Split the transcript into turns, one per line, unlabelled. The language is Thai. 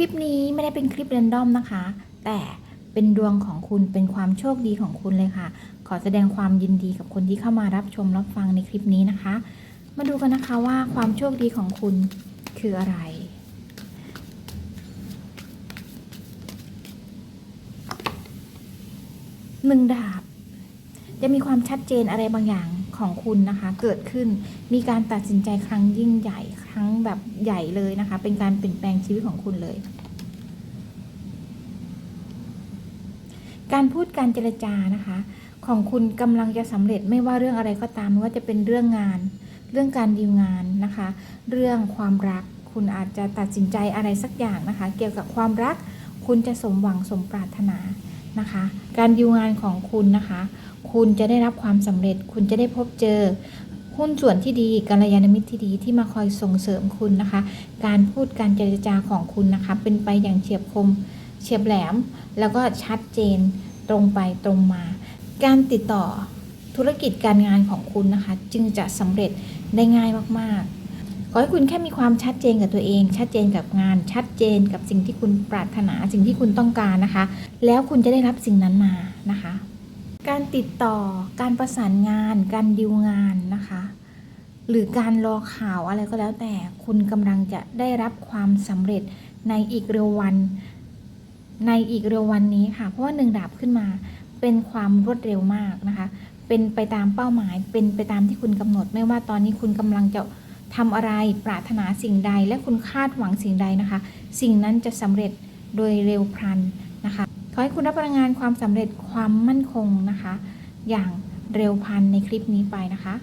ลิปนี้ไม่ได้เป็นคลิปเรนดอมนะคะ แต่เป็นดวงของคุณเป็นความโชคดีของคุณเลยค่ะ ขอแสดงความยินดีกับคนที่เข้ามารับชมรับฟังในคลิปนี้นะคะ มาดูกันนะคะว่าความโชคดีของคุณคืออะไรหนึ่งดาบ จะมีความชัดเจนอะไรบางอย่าง ของคุณนะคะเกิดขึ้นมีการตัดสินใจครั้งยิ่งใหญ่ครั้งแบบใหญ่เลยนะคะ เป็นการเปลี่ยนแปลงชีวิตของคุณเลย การพูดการเจรจานะคะ ของคุณกำลังจะสำเร็จไม่ว่าเรื่องอะไรก็ตามไม่ว่าจะเป็นเรื่องงาน เรื่องการดีลงานนะคะ เรื่องความรักคุณอาจจะตัดสินใจอะไรสักอย่างนะคะ เกี่ยวกับความรักคุณจะสมหวังสมปรารถนา นะคะ การดีลงานของคุณนะคะ คุณจะได้รับความสำเร็จ คุณจะได้พบเจอหุ้นส่วนที่ดีกัลยาณมิตรที่ดีที่มาคอยส่งเสริมคุณนะคะ การพูดการเจรจาของคุณนะคะ เป็นไปอย่างเฉียบคม เฉียบแหลม แล้วก็ชัดเจนตรงไปตรงมา การติดต่อธุรกิจการงานของคุณนะคะ จึงจะสำเร็จได้ง่ายมากๆ ขอให้คุณแค่มีความชัดเจนกับตัวเอง ชัดเจนกับงาน ชัดเจนกับสิ่งที่คุณปรารถนาสิ่งที่คุณต้องการนะคะ แล้วคุณจะได้รับสิ่งนั้นมานะคะ การติดต่อการประสานงาน การดิวงานนะคะ หรือการรอข่าวอะไรก็แล้วแต่คุณกำลังจะได้รับความสำเร็จในอีกเร็ววัน ในอีกเร็ววันนี้ค่ะ เพราะว่าหนึ่งดาบขึ้นมาเป็นความรวดเร็วมากนะคะ เป็นไปตามเป้าหมาย เป็นไปตามที่คุณกำหนด ไม่ว่าตอนนี้คุณกำลังจะ ทำอะไรปรารถนาสิ่งใดและคุณคาดหวังสิ่งใดนะคะ สิ่งนั้นจะสำเร็จโดยเร็วพลันนะคะขอให้คุณรับพลังงานความสำเร็จความมั่นคงนะคะ อย่างเร็วพลันในคลิปนี้ไปนะคะ